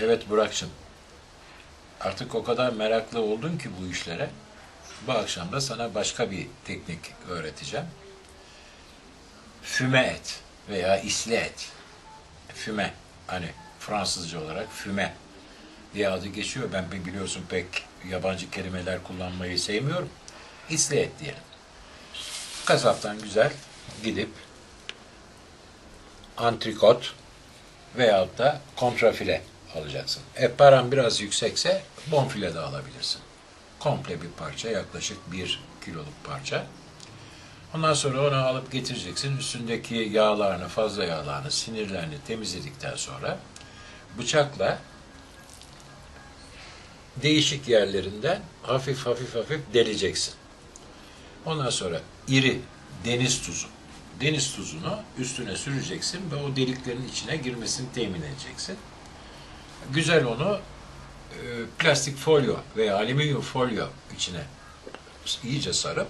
Evet Burak'cığım. Artık o kadar meraklı oldun ki bu işlere. Bu akşam da sana başka bir teknik öğreteceğim. Füme et veya isli et. Füme. Hani Fransızca olarak füme diye adı geçiyor. Ben bi- biliyorsun pek yabancı kelimeler kullanmayı sevmiyorum. İsli et diyelim. Kasaptan güzel gidip antrikot veyahut da kontrafile alacaksın. E paran biraz yüksekse bonfile de alabilirsin. Komple bir parça, yaklaşık bir kiloluk parça. Ondan sonra onu alıp getireceksin. Üstündeki yağlarını, fazla yağlarını, sinirlerini temizledikten sonra bıçakla değişik yerlerinden hafif hafif hafif deleceksin. Ondan sonra iri deniz tuzu. Deniz tuzunu üstüne süreceksin ve o deliklerin içine girmesini temin edeceksin. Güzel onu e, plastik folyo veya alüminyum folyo içine iyice sarıp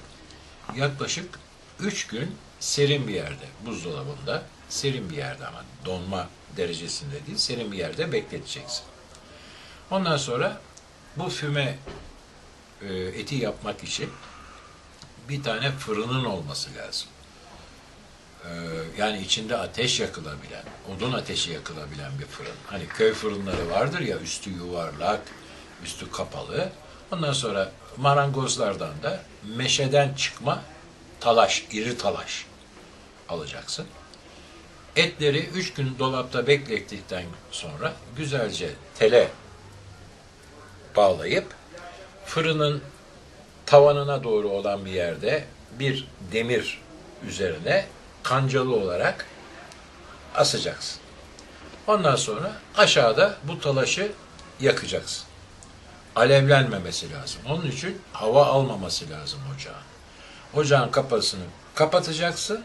yaklaşık 3 gün serin bir yerde, buzdolabında, serin bir yerde ama donma derecesinde değil, serin bir yerde bekleteceksin. Ondan sonra bu füme e, eti yapmak için bir tane fırının olması lazım. Ee, yani içinde ateş yakılabilen, odun ateşi yakılabilen bir fırın. Hani köy fırınları vardır ya üstü yuvarlak, üstü kapalı. Ondan sonra marangozlardan da meşeden çıkma talaş, iri talaş alacaksın. Etleri üç gün dolapta beklettikten sonra güzelce tele bağlayıp fırının tavanına doğru olan bir yerde bir demir üzerine kancalı olarak asacaksın. Ondan sonra aşağıda bu talaşı yakacaksın. Alevlenmemesi lazım. Onun için hava almaması lazım ocağın. Ocağın kapasını kapatacaksın.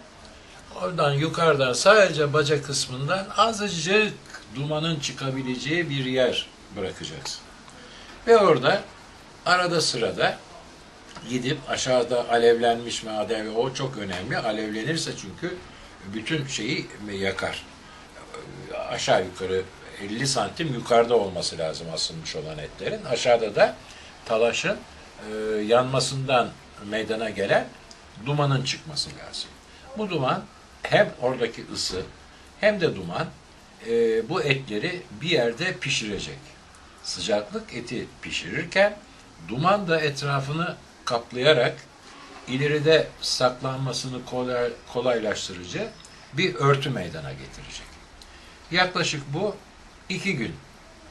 Oradan yukarıdan sadece baca kısmından azıcık dumanın çıkabileceği bir yer bırakacaksın. Ve orada arada sırada gidip aşağıda alevlenmiş mi alev o çok önemli. Alevlenirse çünkü bütün şeyi yakar. Aşağı yukarı 50 santim yukarıda olması lazım asılmış olan etlerin. Aşağıda da talaşın e, yanmasından meydana gelen dumanın çıkması lazım. Bu duman hem oradaki ısı hem de duman e, bu etleri bir yerde pişirecek. Sıcaklık eti pişirirken duman da etrafını kaplayarak ileride saklanmasını kolay, kolaylaştırıcı bir örtü meydana getirecek. Yaklaşık bu iki gün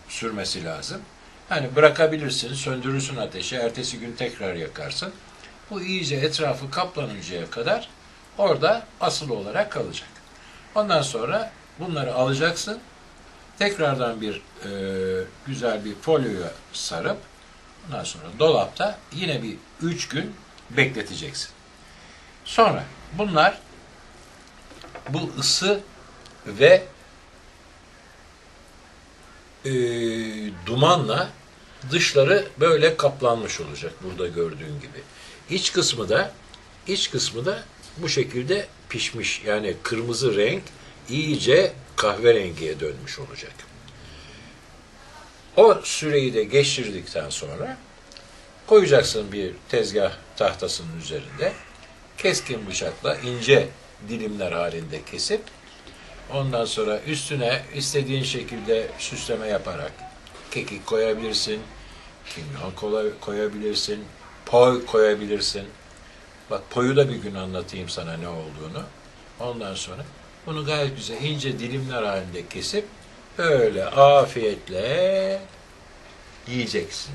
sürmesi lazım. Hani bırakabilirsin, söndürürsün ateşi, ertesi gün tekrar yakarsın. Bu iyice etrafı kaplanıncaya kadar orada asıl olarak kalacak. Ondan sonra bunları alacaksın. Tekrardan bir e, güzel bir folyoya sarıp ondan sonra dolapta yine bir üç gün bekleteceksin. Sonra bunlar bu ısı ve e, dumanla dışları böyle kaplanmış olacak burada gördüğün gibi. İç kısmı da iç kısmı da bu şekilde pişmiş. Yani kırmızı renk iyice kahverengiye dönmüş olacak. O süreyi de geçirdikten sonra koyacaksın bir tezgah tahtasının üzerinde. Keskin bıçakla ince dilimler halinde kesip ondan sonra üstüne istediğin şekilde süsleme yaparak kekik koyabilirsin, kimyon koyabilirsin, poy koyabilirsin. Bak poyu da bir gün anlatayım sana ne olduğunu. Ondan sonra bunu gayet güzel ince dilimler halinde kesip öyle afiyetle yiyeceksin.